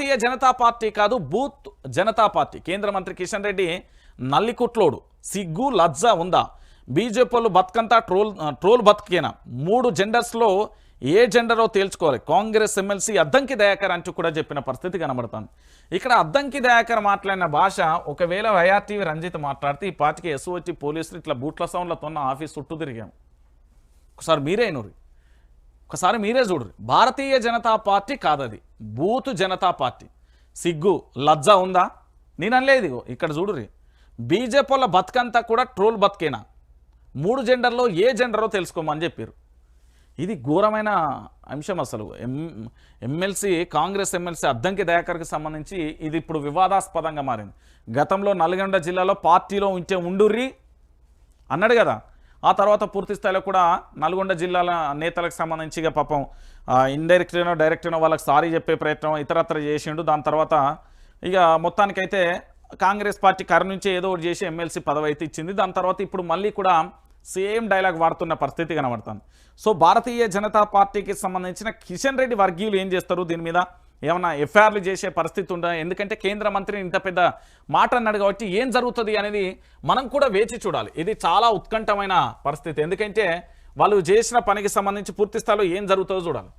భారతీయ Janata party కాదు booth Janata party. కేంద్ర మంత్రి కిషన్ రెడ్డి నల్లికుట్లోడు. సిగ్గు లజ్జ ఉందా? బీజేపీ వాళ్ళు బతుకంతా ట్రోల్ ట్రోల్ బతికేనా? మూడు జెండర్స్లో ఏ జెండరో తేల్చుకోవాలి. కాంగ్రెస్ ఎమ్మెల్సీ అద్దంకి దయాకర్ అంటూ కూడా చెప్పిన పరిస్థితి కనబడుతుంది. ఇక్కడ అద్దంకి దయాకర్ మాట్లాడిన భాష ఒకవేళ వైఆర్టీవీ రంజిత్ మాట్లాడితే ఈ పార్టీకి ఎస్ఓటి పోలీసులు ఇట్లా బూట్ల సౌండ్లతో ఉన్న ఆఫీస్ చుట్టూ తిరిగాం. ఒకసారి మీరే అయినరు ఒకసారి మీరే చూడరు భారతీయ జనతా పార్టీ కాదది. Booth Janata party. సిగ్గు లజ్జ ఉందా? నేను అనలేదు ఇక్కడ చూడురి బీజేపీల బతుకంతా కూడా ట్రోల్ బతికేనా? మూడు జెండర్లో ఏ జెండరో తెలుసుకోమని చెప్పారు ఇది ఘోరమైన అంశం అసలు. M MLC Congress MLC Addanki దయాకర్కి సంబంధించి ఇది ఇప్పుడు వివాదాస్పదంగా మారింది. గతంలో నల్గొండ జిల్లాలో పార్టీలో ఉంటే ఉండుర్రి? అన్నాడు కదా. ఆ తర్వాత పూర్తి స్థాయిలో కూడా నల్గొండ జిల్లాల నేతలకు సంబంధించి పాపం ఇండైరెక్ట్గానో డైరెక్ట్గానో వాళ్ళకి సారీ చెప్పే ప్రయత్నం ఇతరత్ర చేసిండు. దాని తర్వాత ఇక మొత్తానికైతే కాంగ్రెస్ పార్టీ కర నుంచి ఏదో ఒకటి చేసి ఎమ్మెల్సీ పదవి అయితే ఇచ్చింది. దాని తర్వాత ఇప్పుడు మళ్ళీ కూడా సేమ్ డైలాగ్ వాడుతున్న పరిస్థితి కనబడుతుంది. సో భారతీయ జనతా పార్టీకి సంబంధించిన కిషన్ రెడ్డి వర్గీయులు ఏం చేస్తారు? దీని మీద ఏమన్నా ఎఫ్ఐఆర్లు చేసే పరిస్థితి ఉందా? ఎందుకంటే కేంద్ర మంత్రి ఇంత పెద్ద మాట అన్నాడు కాబట్టి ఏం జరుగుతుంది అనేది మనం కూడా వేచి చూడాలి. ఇది చాలా ఉత్కంఠమైన పరిస్థితి. ఎందుకంటే వాళ్ళు చేసిన పనికి సంబంధించి పూర్తి స్థాయిలో ఏం జరుగుతుందో చూడాలి.